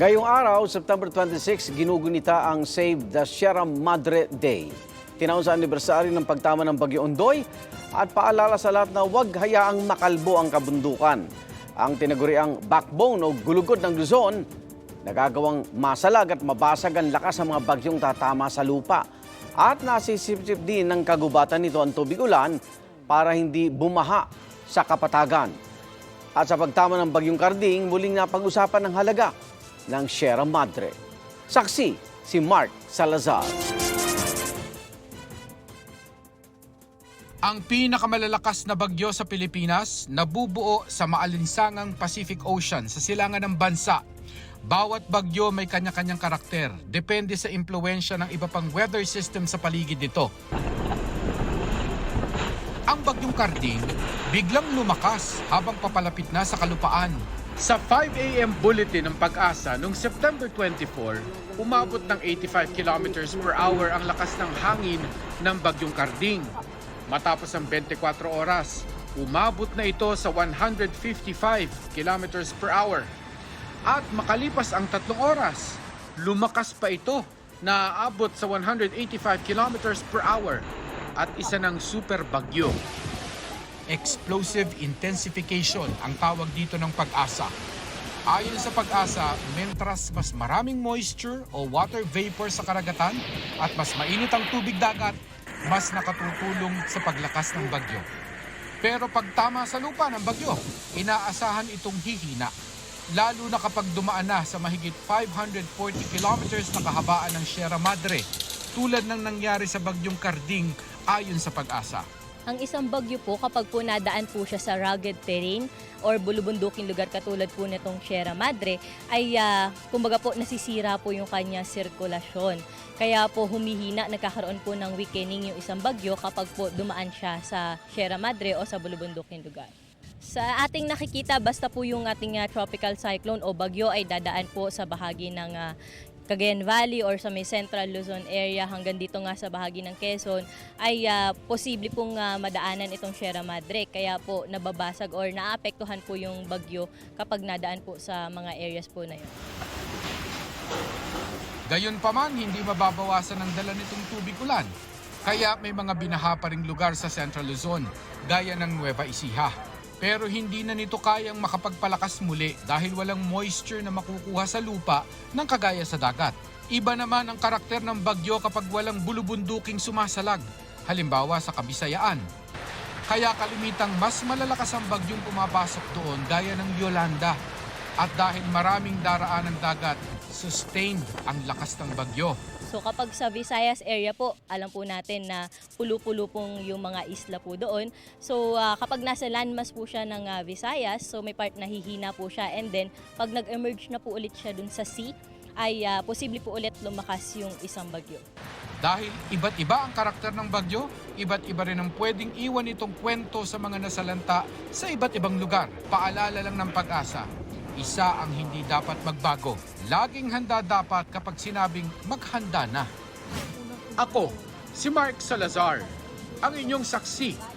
Ngayong araw, September 26, ginugunita ang Save the Sierra Madre Day. Tinaon sa anibersaryo ng pagtama ng Bagyo Ondoy at paalala sa lahat na huwag hayaang makalbo ang kabundukan. Ang tinaguriang backbone o gulugod ng Luzon, nagagawang masalag at mabasag ang lakas ng mga bagyong tatama sa lupa. At nasisipsip din ng kagubatan nito ang tubig ulan para hindi bumaha sa kapatagan. At sa pagtama ng Bagyong Karding, muling napag-usapan ng halaga ng Sierra Madre. Saksi si Mark Salazar. Ang pinakamalalakas na bagyo sa Pilipinas nabubuo sa maalinsangang Pacific Ocean sa silangan ng bansa. Bawat bagyo may kanya-kanyang karakter. Depende sa impluensya ng iba pang weather system sa paligid nito. Ang bagyong Karding biglang lumakas habang papalapit na sa kalupaan. Sa 5 a.m. bulletin ng pag-asa noong September 24, umabot ng 85 kilometers per hour ang lakas ng hangin ng bagyong Karding. Matapos ang 24 oras, umabot na ito sa 155 kilometers per hour. At makalipas ang tatlong oras, lumakas pa ito na aabot sa 185 kilometers per hour at isa ng super bagyo. Explosive intensification ang tawag dito ng pag-asa. Ayon sa pag-asa, mentras mas maraming moisture o water vapor sa karagatan at mas mainit ang tubig dagat, mas nakatutulong sa paglakas ng bagyo. Pero pag tama sa lupa ng bagyo, inaasahan itong hihina. Lalo na kapag dumaan na sa mahigit 540 kilometers na kahabaan ng Sierra Madre, tulad ng nangyari sa bagyong Karding ayon sa pag-asa. Ang isang bagyo po, kapag po nadaan po siya sa rugged terrain or bulubunduking lugar katulad po nitong Sierra Madre, ay ah, kumbaga po nasisira po yung kanya sirkulasyon. Kaya po humihina, nagkakaroon po ng weakening yung isang bagyo kapag po dumaan siya sa Sierra Madre o sa bulubunduking lugar. Sa ating nakikita, basta po yung ating ah, tropical cyclone o bagyo ay dadaan po sa bahagi ng ah, Cagayan Valley or sa may Central Luzon area hanggang dito nga sa bahagi ng Quezon ay ah, posible pong ah, madaanan itong Sierra Madre. Kaya po nababasag or naapektuhan po yung bagyo kapag nadaan po sa mga areas po na yun. Gayunpaman, hindi mababawasan ang dala nitong tubig ulan. Kaya may mga binaha pa ring lugar sa Central Luzon, gaya ng Nueva Ecija. Pero hindi na nito kayang makapagpalakas muli dahil walang moisture na makukuha sa lupa ng kagaya sa dagat. Iba naman ang karakter ng bagyo kapag walang bulubunduking sumasalag, halimbawa sa Kabisayaan. Kaya kalimitang mas malalakas ang bagyong pumapasok doon gaya ng Yolanda. At dahil maraming daraan ng dagat, sustained ang lakas ng bagyo. So kapag sa Visayas area po, alam po natin na pulo-pulo pong yung mga isla po doon. So ah, kapag nasa landmass po siya ng ah, Visayas, so may part na hihina po siya. And then pag nag-emerge na po ulit siya dun sa sea, ay ah, posible po ulit lumakas yung isang bagyo. Dahil iba't iba ang karakter ng bagyo, iba't iba rin ang pwedeng iwan itong kwento sa mga nasalanta sa iba't ibang lugar. Paalala lang ng pag-asa, isa ang hindi dapat magbago. Laging handa dapat kapag sinabing maghanda na. Ako, si Mark Salazar, ang inyong saksi